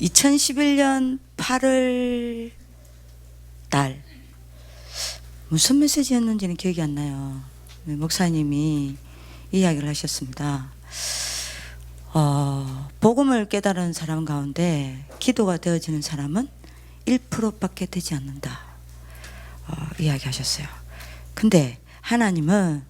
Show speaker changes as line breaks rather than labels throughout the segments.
2011년 8월 달 무슨 메시지였는지는 기억이 안 나요. 네, 목사님이 이야기를 하셨습니다. 어, 복음을 깨달은 사람 가운데 기도가 되어지는 사람은 1%밖에 되지 않는다. 어, 이야기하셨어요. 근데 하나님은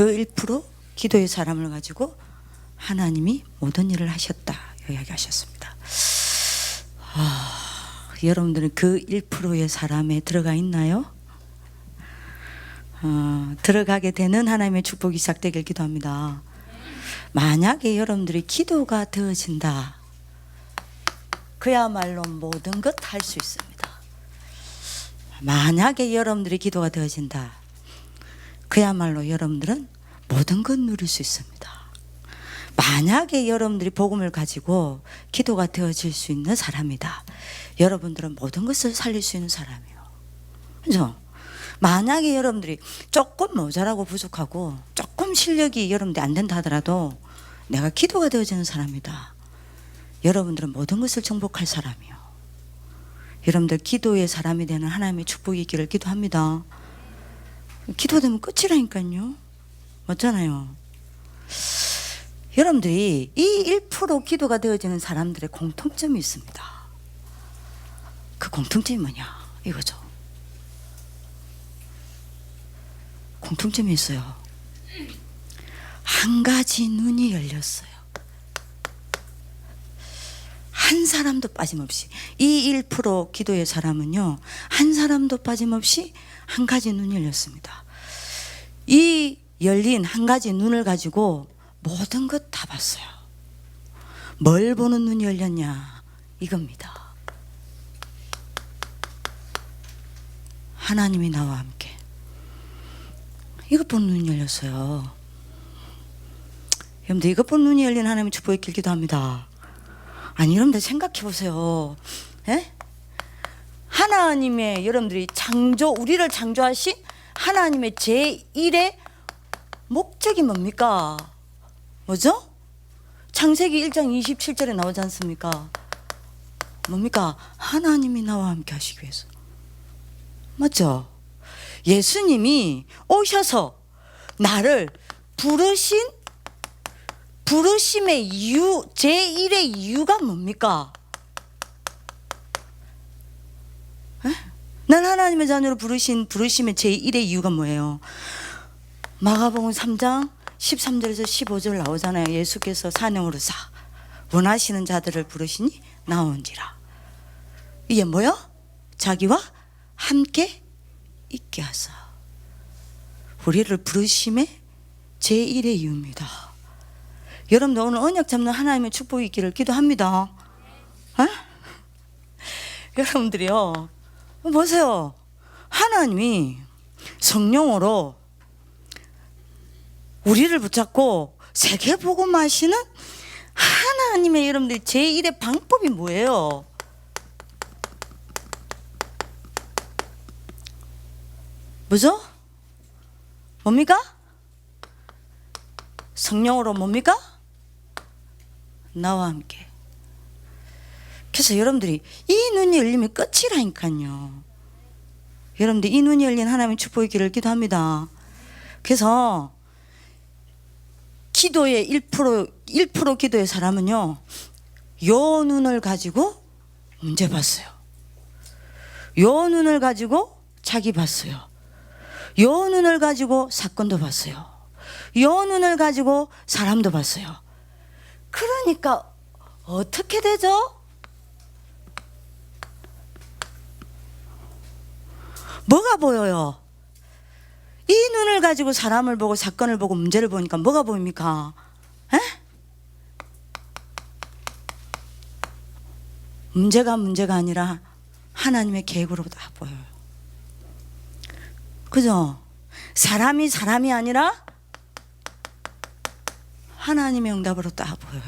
그 1% 기도의 사람을 가지고 하나님이 모든 일을 하셨다 이야기하셨습니다. 아, 여러분들은 그 1%의 사람에 들어가 있나요? 어, 들어가게 되는 하나님의 축복이 시작되길 기도합니다. 만약에 여러분들이 기도가 되어진다, 그야말로 모든 것 할 수 있습니다. 만약에 여러분들이 기도가 되어진다, 그야말로 여러분들은 모든 것 누릴 수 있습니다. 만약에 여러분들이 복음을 가지고 기도가 되어질 수 있는 사람이다. 여러분들은 모든 것을 살릴 수 있는 사람이에요. 그죠? 만약에 여러분들이 조금 모자라고 부족하고 조금 실력이 여러분들이 안 된다 하더라도 내가 기도가 되어지는 사람이다. 여러분들은 모든 것을 정복할 사람이요. 여러분들 기도의 사람이 되는 하나님의 축복이 있기를 기도합니다. 기도되면 끝이라니까요. 맞잖아요. 여러분들이 이 1% 기도가 되어지는 사람들의 공통점이 있습니다. 그 공통점이 뭐냐? 이거죠. 공통점이 있어요. 한 가지 눈이 열렸어요. 한 사람도 빠짐없이 이 1% 기도의 사람은요 한 사람도 빠짐없이 한 가지 눈이 열렸습니다. 이 열린 한 가지 눈을 가지고 모든 것 다 봤어요. 뭘 보는 눈이 열렸냐 이겁니다. 하나님이 나와 함께 이것 보는 눈이 열렸어요. 여러분들 이것 보는 눈이 열린 하나님의 축복의 길기도 합니다. 아니 여러분들 생각해 보세요. 예? 하나님의 여러분들이 창조 우리를 창조하신 하나님의 제1의 목적이 뭡니까? 뭐죠? 창세기 1장 27절에 나오지 않습니까? 뭡니까? 하나님이 나와 함께 하시기 위해서. 맞죠? 예수님이 오셔서 나를 부르신 부르심의 이유, 제1의 이유가 뭡니까? 난 하나님의 자녀로 부르신 부르심의 제1의 이유가 뭐예요? 마가복음 3장 13절에서 15절 나오잖아요. 예수께서 사명으로 사 원하시는 자들을 부르시니 나온지라. 이게 뭐요? 자기와 함께 있게 하사. 우리를 부르심의 제1의 이유입니다. 여러분들 오늘 언약 잡는 하나님의 축복이 있기를 기도합니다. 어? 여러분들이요. 보세요. 하나님이 성령으로 우리를 붙잡고 세계 복음하시는 하나님의 여러분들 제1의 방법이 뭐예요? 뭐죠? 뭡니까? 성령으로 뭡니까? 나와 함께. 그래서 여러분들이 이 눈이 열리면 끝이라니까요. 여러분들 이 눈이 열린 하나님의 축복의 길을 기도합니다. 그래서 기도의 1% 1% 기도의 사람은요. 요 눈을 가지고 문제 봤어요. 요 눈을 가지고 자기 봤어요. 요 눈을 가지고 사건도 봤어요. 요 눈을 가지고 사람도 봤어요. 그러니까 어떻게 되죠? 뭐가 보여요? 이 눈을 가지고 사람을 보고 사건을 보고 문제를 보니까 뭐가 보입니까? 에? 문제가 문제가 아니라 하나님의 계획으로 다 보여요. 그죠? 사람이 사람이 아니라 하나님의 응답으로 딱 보여요.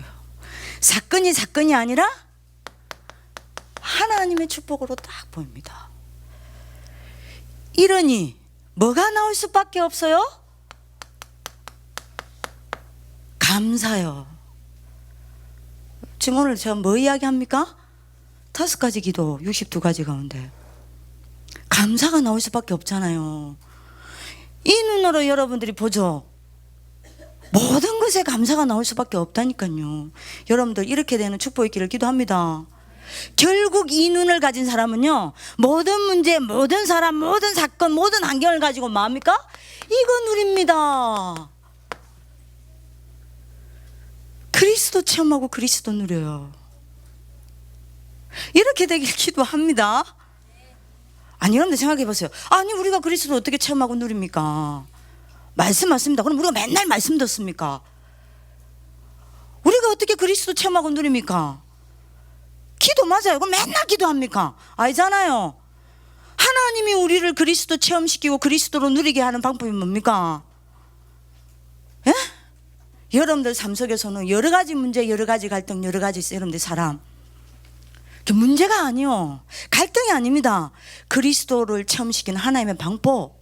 사건이 사건이 아니라 하나님의 축복으로 딱 보입니다. 이러니 뭐가 나올 수밖에 없어요? 감사요. 지금 오늘 제가 뭐 이야기합니까? 다섯 가지 기도, 62가지 가운데. 감사가 나올 수밖에 없잖아요. 이 눈으로 여러분들이 보죠. 모든 것에 감사가 나올 수밖에 없다니까요. 여러분들 이렇게 되는 축복의 길을 기도합니다. 결국 이 눈을 가진 사람은요, 모든 문제, 모든 사람, 모든 사건, 모든 환경을 가지고 뭡니까? 이거 누립니다. 그리스도 체험하고 그리스도 누려요. 이렇게 되길 기도합니다. 아니, 여러분들 생각해 보세요. 아니, 우리가 그리스도 어떻게 체험하고 누립니까? 말씀 맞습니다. 그럼 우리가 맨날 말씀 듣습니까? 우리가 어떻게 그리스도 체험하고 누립니까? 기도 맞아요. 그럼 맨날 기도합니까? 아니잖아요. 하나님이 우리를 그리스도 체험시키고 그리스도로 누리게 하는 방법이 뭡니까? 예? 여러분들 삶 속에서는 여러 가지 문제, 여러 가지 갈등, 여러 가지 있어요. 여러분들 사람. 그 문제가 아니요. 갈등이 아닙니다. 그리스도를 체험시키는 하나님의 방법.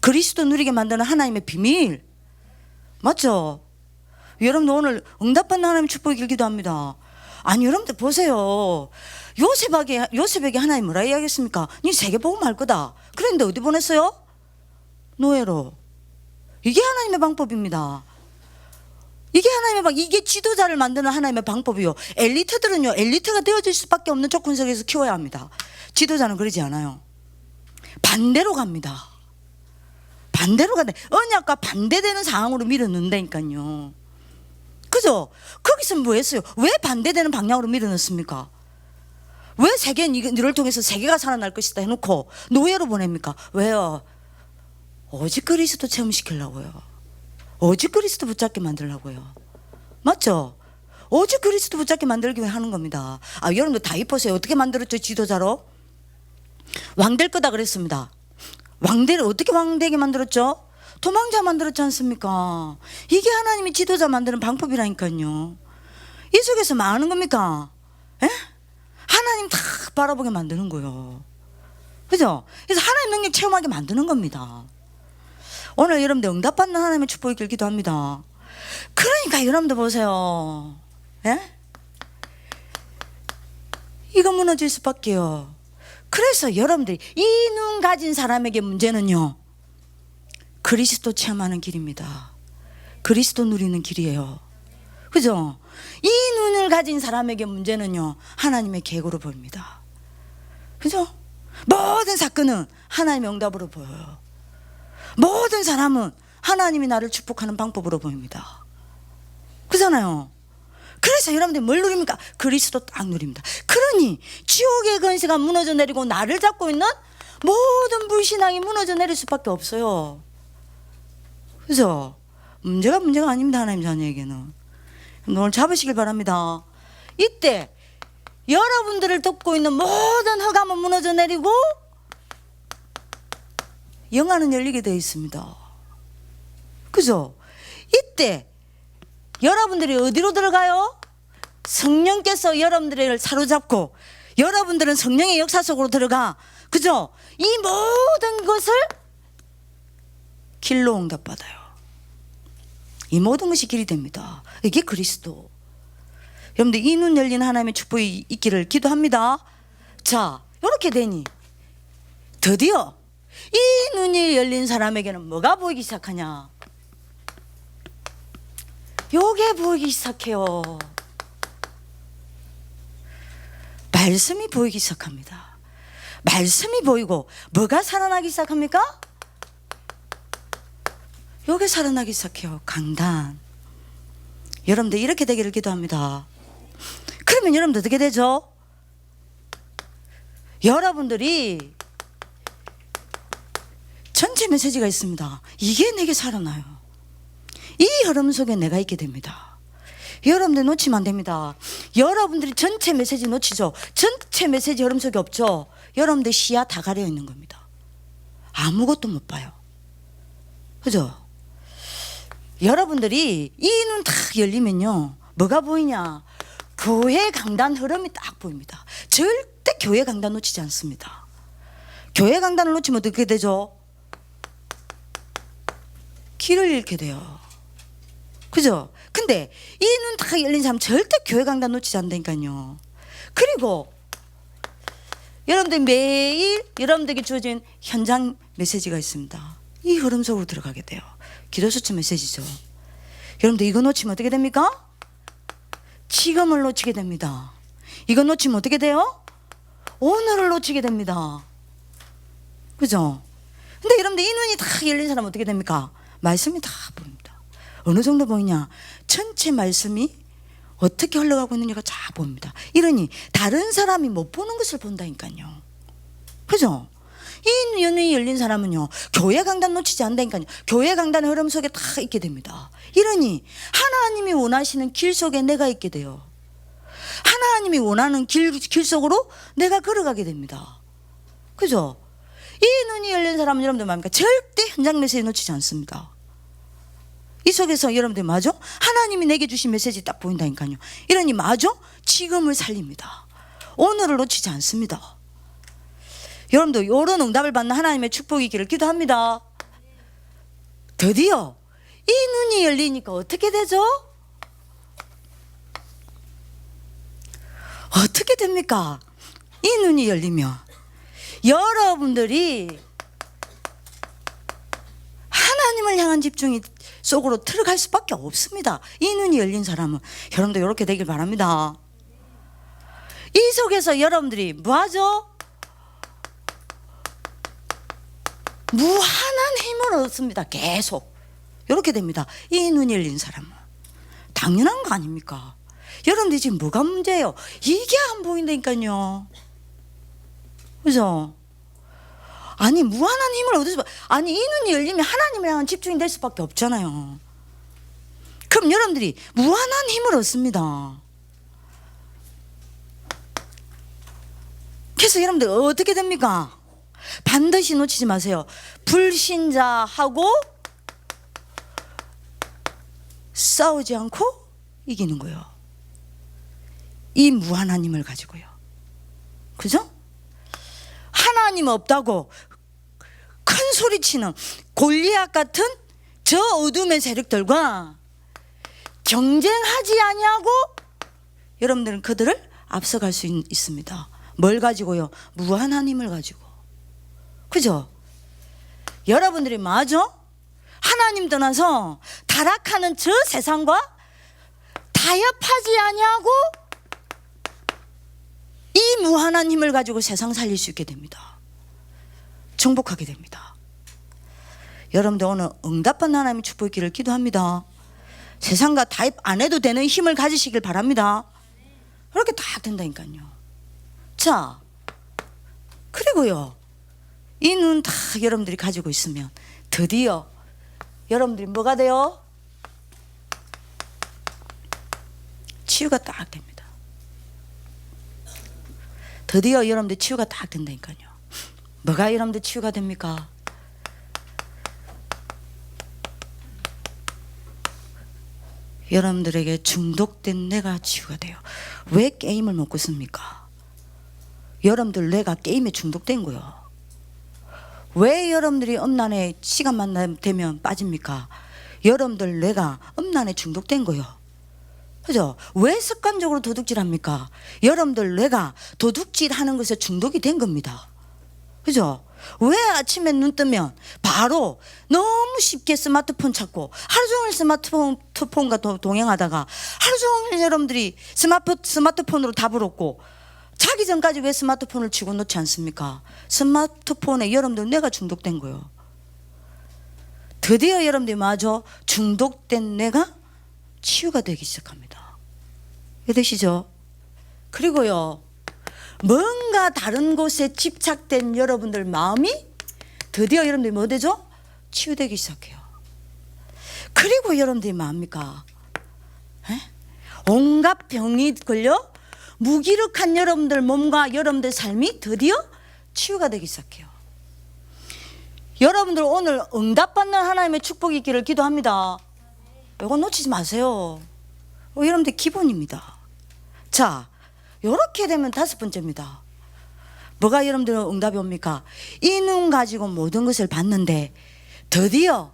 그리스도 누리게 만드는 하나님의 비밀. 맞죠? 여러분들 오늘 응답받는 하나님 축복이 길 기도 합니다. 아니 여러분들 보세요. 요셉에게 요셉에게 하나님 뭐라 이야기했습니까? 니 세계 보고 말 거다. 그런데 어디 보냈어요? 노예로. 이게 하나님의 방법입니다. 이게 하나님의 방, 이게 지도자를 만드는 하나님의 방법이요. 엘리트들은요, 엘리트가 되어질 수밖에 없는 조건 속에서 키워야 합니다. 지도자는 그러지 않아요. 반대로 갑니다. 반대로 가네. 언약과 반대되는 상황으로 밀어넣는다니까요. 그죠? 거기서 뭐 했어요? 왜 반대되는 방향으로 밀어넣습니까? 왜 세계는 이를 통해서 세계가 살아날 것이다 해놓고 노예로 보냅니까? 왜요? 오직 그리스도 체험시키려고요. 오직 그리스도 붙잡게 만들려고요. 맞죠? 오직 그리스도 붙잡게 만들기 위해 하는 겁니다. 아, 여러분들 다 입으세요. 어떻게 만들었죠? 지도자로? 왕 될 거다 그랬습니다. 왕대를 어떻게 왕 되게 만들었죠? 도망자 만들었지 않습니까? 이게 하나님이 지도자 만드는 방법이라니까요. 이 속에서 뭐 하는 겁니까? 에? 하나님 다 바라보게 만드는 거요. 그죠? 그래서 하나님 능력 체험하게 만드는 겁니다. 오늘 여러분들 응답받는 하나님의 축복이 길기도 합니다. 그러니까 여러분들 보세요. 예? 이거 무너질 수밖에요. 그래서 여러분들이 이 눈 가진 사람에게 문제는요. 그리스도 체험하는 길입니다. 그리스도 누리는 길이에요. 그죠? 이 눈을 가진 사람에게 문제는요. 하나님의 계획으로 보입니다. 그죠? 모든 사건은 하나님의 응답으로 보여요. 모든 사람은 하나님이 나를 축복하는 방법으로 보입니다. 그잖아요. 그래서 여러분들이 뭘 누립니까? 그리스도 딱 누립니다. 그러니 지옥의 건세가 무너져 내리고 나를 잡고 있는 모든 불신앙이 무너져 내릴 수밖에 없어요. 그죠? 문제가 문제가 아닙니다. 하나님 자녀에게는. 오늘 잡으시길 바랍니다. 이때 여러분들을 돕고 있는 모든 허감은 무너져 내리고 영안은 열리게 되어 있습니다. 그죠? 이때 여러분들이 어디로 들어가요? 성령께서 여러분들을 사로잡고 여러분들은 성령의 역사 속으로 들어가. 그죠? 이 모든 것을 길로 응답받아요. 이 모든 것이 길이 됩니다. 이게 그리스도. 여러분들 이 눈 열린 하나님의 축복이 있기를 기도합니다. 자, 이렇게 되니 드디어 이 눈이 열린 사람에게는 뭐가 보이기 시작하냐? 요게 보이기 시작해요. 말씀이 보이기 시작합니다. 말씀이 보이고 뭐가 살아나기 시작합니까? 요게 살아나기 시작해요. 강단. 여러분들 이렇게 되기를 기도합니다. 그러면 여러분들 어떻게 되죠? 여러분들이 전체 메시지가 있습니다. 이게 내게 살아나요. 이 흐름 속에 내가 있게 됩니다. 여러분들 놓치면 안 됩니다. 여러분들이 전체 메시지 놓치죠. 전체 메시지 흐름 속에 없죠. 여러분들 시야 다 가려 있는 겁니다. 아무것도 못 봐요. 그죠? 여러분들이 이 눈 딱 열리면요. 뭐가 보이냐? 교회 강단 흐름이 딱 보입니다. 절대 교회 강단 놓치지 않습니다. 교회 강단을 놓치면 어떻게 되죠? 길을 잃게 돼요. 그죠? 근데 이눈다 열린 사람 절대 교회 강단 놓치지 않다니까요. 그리고 여러분들 매일 여러분들에게 주어진 현장 메시지가 있습니다. 이 흐름 속으로 들어가게 돼요. 기도 수치 메시지죠. 여러분들 이거 놓치면 어떻게 됩니까? 지금을 놓치게 됩니다. 이거 놓치면 어떻게 돼요? 오늘을 놓치게 됩니다. 그죠? 근데 여러분들 이 눈이 다 열린 사람 어떻게 됩니까? 말씀이 다 보입니다. 어느 정도 보이냐? 전체 말씀이 어떻게 흘러가고 있느냐가 다 보입니다. 이러니 다른 사람이 못 보는 것을 본다니까요. 그죠? 이 눈이 열린 사람은요, 교회 강단 놓치지 않다니까요. 교회 강단의 흐름 속에 다 있게 됩니다. 이러니 하나님이 원하시는 길 속에 내가 있게 돼요. 하나님이 원하는 길, 길 속으로 내가 걸어가게 됩니다. 그죠? 이 눈이 열린 사람은 여러분들 뭡니까? 절대 현장 메시지 놓치지 않습니다. 이 속에서 여러분들 맞아? 하나님이 내게 주신 메시지 딱 보인다니까요. 이러니 맞아? 지금을 살립니다. 오늘을 놓치지 않습니다. 여러분도 이런 응답을 받는 하나님의 축복이 있기를 기도합니다. 드디어 이 눈이 열리니까 어떻게 되죠? 어떻게 됩니까? 이 눈이 열리면 여러분들이 하나님을 향한 집중이 속으로 들어갈 수밖에 없습니다. 이 눈이 열린 사람은 여러분도 이렇게 되길 바랍니다. 이 속에서 여러분들이 뭐하죠? 무한한 힘을 얻습니다. 계속 이렇게 됩니다. 이 눈이 열린 사람은 당연한 거 아닙니까? 여러분들 지금 뭐가 문제예요? 이게 안 보인다니까요. 그죠? 아니 무한한 힘을 얻을 수 아니 이 눈이 열리면 하나님을 향한 집중이 될 수밖에 없잖아요. 그럼 여러분들이 무한한 힘을 얻습니다. 그래서 여러분들 어떻게 됩니까? 반드시 놓치지 마세요. 불신자하고 싸우지 않고 이기는 거예요. 이 무한한 힘을 가지고요. 그죠? 하나님 없다고 큰 소리치는 골리앗 같은 저 어둠의 세력들과 경쟁하지 아니하고 여러분들은 그들을 앞서갈 수 있, 있습니다. 뭘 가지고요? 무한한 힘을 가지고. 그죠? 여러분들이 맞아? 하나님 떠나서 타락하는 저 세상과 타협하지 아니하고 이 무한한 힘을 가지고 세상 살릴 수 있게 됩니다. 정복하게 됩니다. 여러분들 오늘 응답받는 하나님의 축복 있기를 기도합니다. 세상과 타협 안 해도 되는 힘을 가지시길 바랍니다. 그렇게 다 된다니까요. 자, 그리고요. 이 눈 다 여러분들이 가지고 있으면 드디어 여러분들이 뭐가 돼요? 치유가 딱 됩니다. 드디어 여러분들 치유가 딱 된다니까요. 뭐가 여러분들 치유가 됩니까? 여러분들에게 중독된 내가 치유가 돼요. 왜 게임을 먹고 씁니까? 여러분들 내가 게임에 중독된 거요. 왜 여러분들이 음란에 시간만 되면 빠집니까? 여러분들 내가 음란에 중독된 거요. 그죠? 왜 습관적으로 도둑질합니까? 여러분들 내가 도둑질 하는 것에 중독이 된 겁니다. 그죠? 왜 아침에 눈 뜨면 바로 너무 쉽게 스마트폰 찾고 하루 종일 스마트폰과 도- 동행하다가 하루 종일 여러분들이 스마트, 스마트폰으로 답을 얻고 자기 전까지 왜 스마트폰을 치고 놓지 않습니까? 스마트폰에 여러분들 내가 중독된 거예요. 드디어 여러분들이 마저 중독된 내가 치유가 되기 시작합니다. 이해되시죠? 그리고요, 뭔가 다른 곳에 집착된 여러분들 마음이 드디어 여러분들이 뭐 되죠? 치유되기 시작해요. 그리고 여러분들이 뭐합니까? 에? 온갖 병이 걸려 무기력한 여러분들 몸과 여러분들 삶이 드디어 치유가 되기 시작해요. 여러분들 오늘 응답받는 하나님의 축복이 있기를 기도합니다. 이거 놓치지 마세요. 어, 여러분들 기본입니다. 자, 이렇게 되면 다섯 번째입니다. 뭐가 여러분들 응답이 옵니까? 이 눈 가지고 모든 것을 봤는데 드디어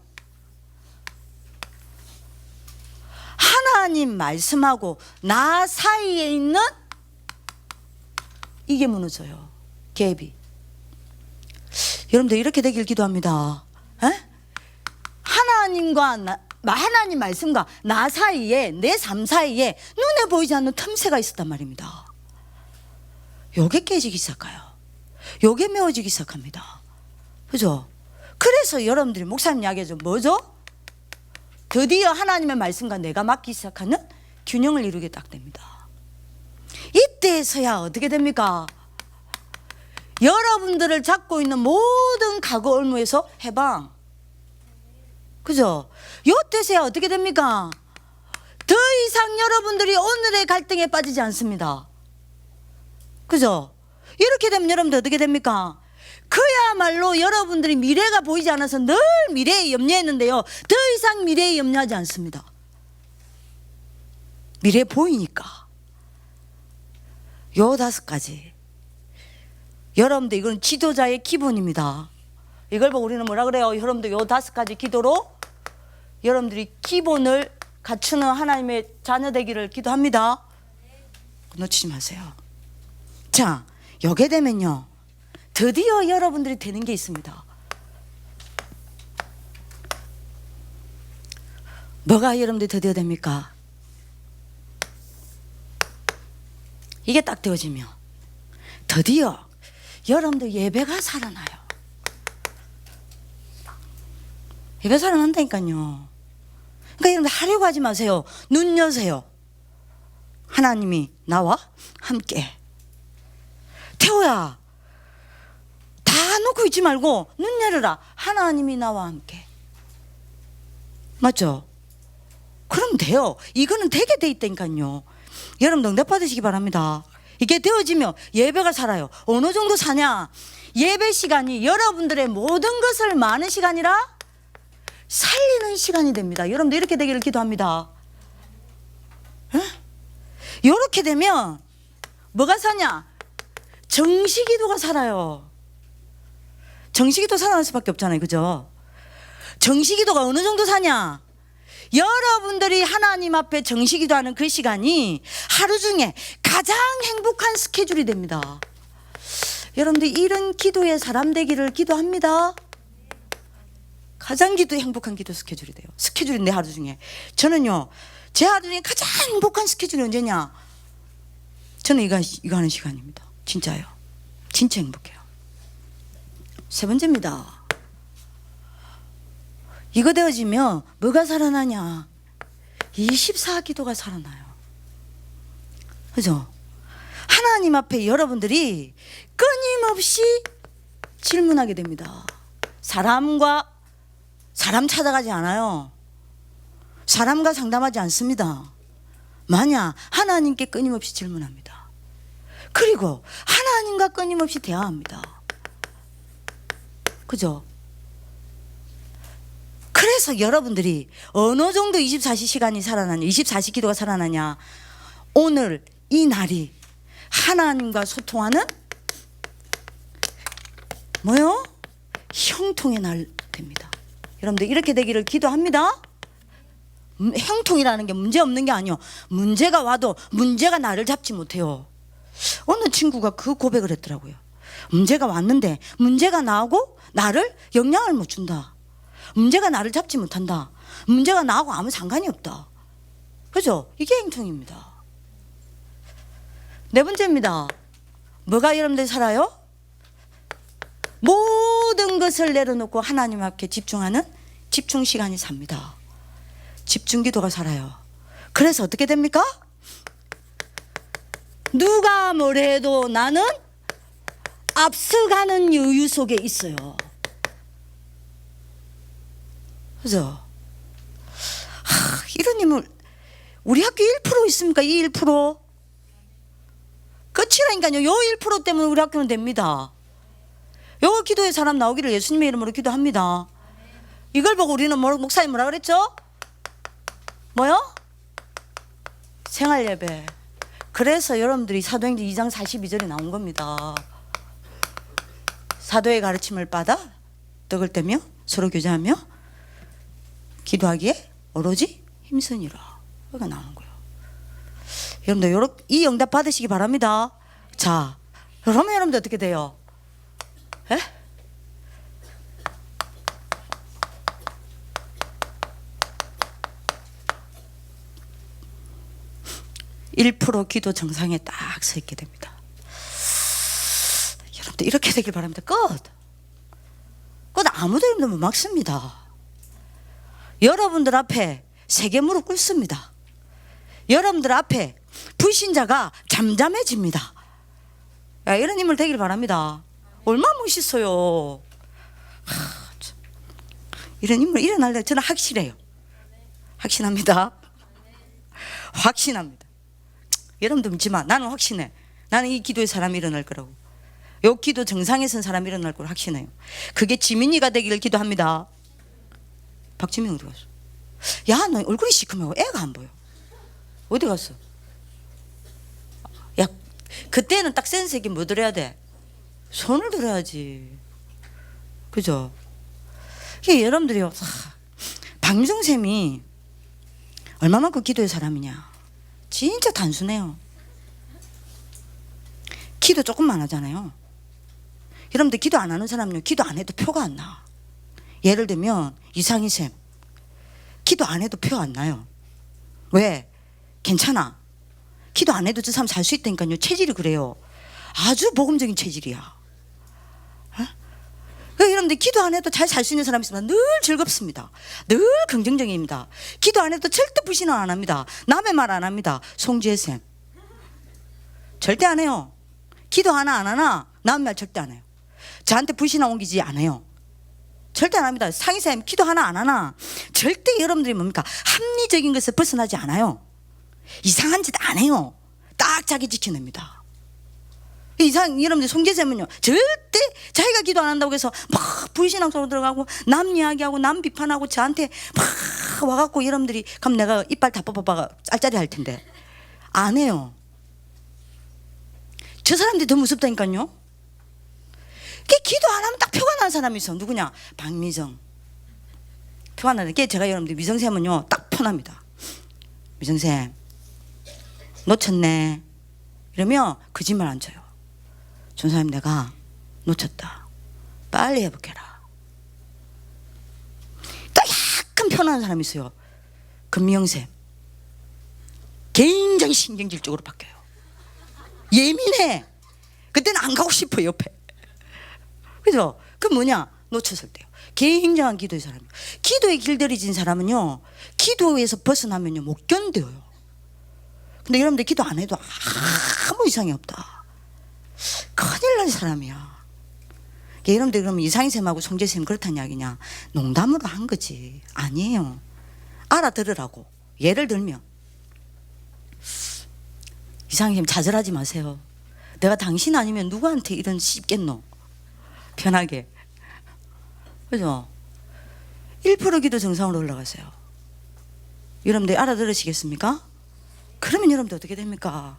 하나님 말씀하고 나 사이에 있는 이게 무너져요. 갭이. 여러분들 이렇게 되길 기도합니다. 에? 하나님과 나, 하나님 말씀과 나 사이에 내 삶 사이에 눈에 보이지 않는 틈새가 있었단 말입니다. 요게 깨지기 시작해요. 요게 메워지기 시작합니다. 그죠? 그래서 여러분들이 목사님 이야기하죠. 뭐죠? 드디어 하나님의 말씀과 내가 맞기 시작하는 균형을 이루게 딱 됩니다. 이때서야 어떻게 됩니까? 여러분들을 잡고 있는 모든 과거 올무에서 해방. 그죠? 요때서야 어떻게 됩니까? 더 이상 여러분들이 오늘의 갈등에 빠지지 않습니다. 그죠? 이렇게 되면 여러분들 어떻게 됩니까? 그야말로 여러분들이 미래가 보이지 않아서 늘 미래에 염려했는데요. 더 이상 미래에 염려하지 않습니다. 미래 보이니까. 요 다섯 가지. 여러분들 이건 지도자의 기본입니다. 이걸 보고 우리는 뭐라 그래요? 여러분들 요 다섯 가지 기도로 여러분들이 기본을 갖추는 하나님의 자녀 되기를 기도합니다. 놓치지 마세요. 자, 여게 되면요. 드디어 여러분들이 되는 게 있습니다. 뭐가 여러분들이 드디어 됩니까? 이게 딱 되어지면 드디어 여러분들 예배가 살아나요. 예배 살아난다니까요. 그러니까 여러분들 하려고 하지 마세요. 눈 여세요. 하나님이 나와 함께. 태호야, 다 놓고 있지 말고 눈 열어라. 하나님이 나와 함께. 맞죠? 그럼 돼요. 이거는 되게 돼 있다니까요. 여러분 응답 받으시기 바랍니다. 이게 되어지면 예배가 살아요. 어느 정도 사냐? 예배 시간이 여러분들의 모든 것을 많은 시간이라 살리는 시간이 됩니다. 여러분들 이렇게 되기를 기도합니다. 이렇게 되면 뭐가 사냐? 정시기도가 살아요. 정시기도 살아날 수밖에 없잖아요. 그죠? 정시기도가 어느 정도 사냐? 여러분들이 하나님 앞에 정시기도하는 그 시간이 하루 중에 가장 행복한 스케줄이 됩니다. 여러분들 이런 기도의 사람 되기를 기도합니다. 가장 기도 행복한 기도 스케줄이 돼요. 스케줄이 내 하루 중에 저는요 제 하루 중에 가장 행복한 스케줄이 언제냐? 저는 이거 이거 하는 시간입니다. 진짜요. 진짜 행복해요. 세 번째입니다. 이거 되어지면 뭐가 살아나냐? 24기도가 살아나요. 그죠? 하나님 앞에 여러분들이 끊임없이 질문하게 됩니다. 사람과 사람 찾아가지 않아요. 사람과 상담하지 않습니다. 만약 하나님께 끊임없이 질문합니다. 그리고 하나님과 끊임없이 대화합니다. 그죠? 그래서 여러분들이 어느 정도 24시 시간이 살아나냐, 24시 기도가 살아나냐. 오늘 이 날이 하나님과 소통하는 뭐요? 형통의 날 됩니다. 여러분들 이렇게 되기를 기도합니다. 음, 형통이라는 게 문제 없는 게 아니요. 문제가 와도 문제가 나를 잡지 못해요. 어느 친구가 그 고백을 했더라고요. 문제가 왔는데 문제가 나오고 나를 영향을 못 준다. 문제가 나를 잡지 못한다. 문제가 나하고 아무 상관이 없다. 그죠? 이게 행통입니다. 네 번째입니다. 뭐가 여러분들 살아요? 모든 것을 내려놓고 하나님 앞에 집중하는 집중 시간이 삽니다. 집중 기도가 살아요. 그래서 어떻게 됩니까? 누가 뭐래도 나는 앞서가는 여유 속에 있어요. 그죠? 하, 이런 님을 우리 학교 1% 있습니까? 이 1%? 끝이라니까요. 요 1% 때문에 우리 학교는 됩니다. 요 기도에 사람 나오기를 예수님의 이름으로 기도합니다. 이걸 보고 우리는 뭐, 목사님 뭐라 그랬죠? 뭐요? 생활 예배. 그래서 여러분들이 사도행전 2장 42절에 나온 겁니다. 사도의 가르침을 받아 떡을 떼며 서로 교제하며 기도하기에 오로지 힘쓰니라. 가 나오는 거예요. 여러분들 요렇- 이 응답 받으시기 바랍니다. 자, 그러면 여러분들 어떻게 돼요? 에? (1% 기도 정상에 딱 서 있게 됩니다. 여러분들 이렇게 되길 바랍니다. 끝. 끝 아무도 못 막습니다. 여러분들 앞에 세계 무릎 꿇습니다. 여러분들 앞에 불신자가 잠잠해집니다. 야, 이런 인물 되길 바랍니다. 얼마나 멋있어요. 하, 참. 이런 인물 일어날래 저는 확실해요. 확신합니다. 확신합니다. 여러분들 믿지 마. 나는 확신해. 나는 이 기도의 사람이 일어날 거라고. 요 기도 정상에 선 사람이 일어날 걸 확신해요. 그게 지민이가 되기를 기도합니다. 박지민 어디 갔어? 야, 너 얼굴이 시커매고 애가 안 보여. 어디 갔어? 야, 그때는 딱 센스 있게 뭐 들어야 돼? 손을 들어야지. 그죠? 이게 여러분들이요. 하, 박미정쌤이 얼마만큼 기도의 사람이냐? 진짜 단순해요. 기도 조금만 하잖아요. 여러분들 기도 안 하는 사람은요, 기도 안 해도 표가 안 나. 예를 들면 이상희 쌤, 기도 안 해도 표 안 나요. 왜? 괜찮아. 기도 안 해도 저 사람 살수 있다니까요. 체질이 그래요. 아주 복음적인 체질이야. 어? 그 여러분들 기도 안 해도 잘 살 수 있는 사람이 있으면 늘 즐겁습니다. 늘 긍정적입니다. 기도 안 해도 절대 불신을 안 합니다. 남의 말 안 합니다. 송지혜 쌤. 절대 안 해요. 기도 하나 안 하나 남의 말 절대 안 해요. 저한테 불신을 옮기지 않아요. 절대 안 합니다. 상의쌤 기도 하나 안 하나 절대 여러분들이 뭡니까 합리적인 것을 벗어나지 않아요. 이상한 짓 안 해요. 딱 자기 지켜냅니다. 이상 여러분들 송재쌤은요 절대 자기가 기도 안 한다고 해서 막 불신앙 속으로 들어가고 남 이야기하고 남 비판하고 저한테 막 와갖고 여러분들이 그럼 내가 이빨 다 뽑아봐 짤짤이 할 텐데 안 해요. 저 사람들이 더 무섭다니까요. 그 기도 안 하면 딱 표가 나는 사람이 있어. 누구냐? 박미정. 표가 나는 게 제가 여러분들 미정쌤은요 딱 표납니다. 미정쌤 놓쳤네. 이러면 거짓말 안 쳐요. 전사님 내가 놓쳤다. 빨리 회복해라. 딱 약간 편한 사람이 있어요. 금명쌤. 굉장히 신경질적으로 바뀌어요. 예민해. 그때는 안 가고 싶어 옆에. 그죠? 그 뭐냐? 놓쳤을 때요. 굉장한 기도의 사람이요. 기도에 길들여진 사람은요. 기도에서 벗어나면요 못 견뎌요. 근데 여러분들 기도 안 해도 아무 이상이 없다. 큰일 날 사람이야. 이게 여러분들 그러면 이상희쌤하고 송재쌤 그렇다는 이야기냐? 농담으로 한 거지. 아니에요. 알아들으라고. 예를 들면 이상희쌤 좌절하지 마세요. 내가 당신 아니면 누구한테 이런 씹겠노? 편하게. 그죠? 1% 기도 정상으로 올라가세요. 여러분들 알아들으시겠습니까? 그러면 여러분들 어떻게 됩니까?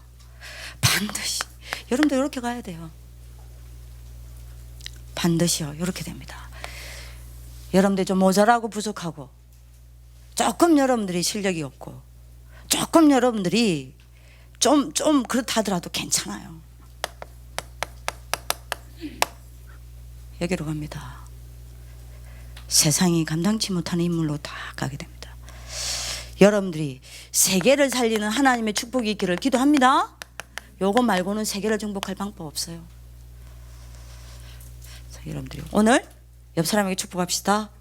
반드시 여러분들 이렇게 가야 돼요. 반드시요. 이렇게 됩니다. 여러분들 좀 모자라고 부족하고 조금 여러분들이 실력이 없고 조금 여러분들이 좀 좀 그렇다 하더라도 괜찮아요. 여기로 갑니다. 세상이 감당치 못하는 인물로 다 가게 됩니다. 여러분들이 세계를 살리는 하나님의 축복이 있기를 기도합니다. 요거 말고는 세계를 정복할 방법 없어요. 자, 여러분들이 오늘 옆 사람에게 축복합시다.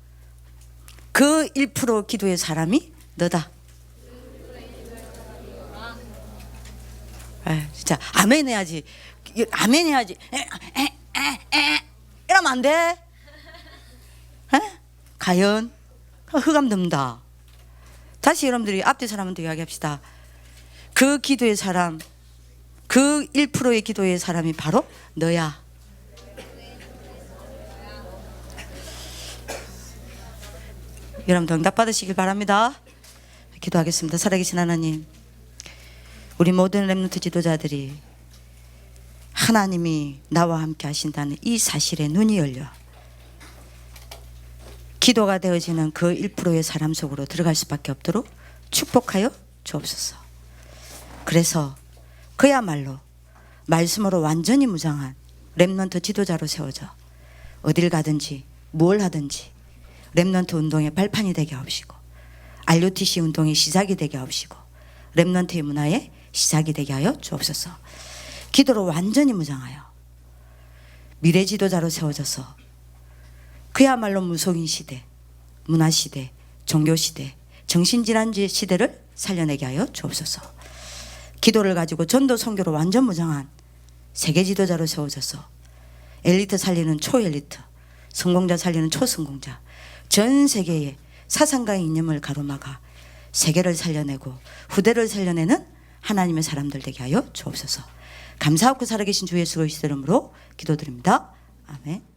그 1% 기도의 사람이 너다. 아, 진짜 아멘 해야지. 아멘 해야지. 에, 에, 에, 에. 이러면 안 돼. 에? 과연 흑암 듭니다. 다시 여러분들이 앞뒤 사람한테 이야기합시다. 그 기도의 사람, 그 1%의 기도의 사람이 바로 너야. 여러분 응답 받으시길 바랍니다. 기도하겠습니다. 살아계신 하나님, 우리 모든 렘노트 지도자들이 하나님이 나와 함께 하신다는 이 사실에 눈이 열려 기도가 되어지는 그 1%의 사람 속으로 들어갈 수밖에 없도록 축복하여 주옵소서. 그래서 그야말로 말씀으로 완전히 무장한 랩넌트 지도자로 세워져 어딜 가든지 뭘 하든지 랩넌트 운동의 발판이 되게 하옵시고 RUTC 운동의 시작이 되게 하옵시고 랩넌트의 문화의 시작이 되게 하여 주옵소서. 기도로 완전히 무장하여 미래 지도자로 세워져서 그야말로 무속인 시대, 문화 시대, 종교 시대, 정신질환 시대를 살려내게 하여 주옵소서. 기도를 가지고 전도 선교로 완전 무장한 세계 지도자로 세워져서 엘리트 살리는 초엘리트, 성공자 살리는 초성공자, 전 세계의 사상가의 이념을 가로막아 세계를 살려내고 후대를 살려내는 하나님의 사람들 되게 하여 주옵소서. 감사하고 살아계신 주 예수 그리스도 이름으로 기도드립니다. 아멘.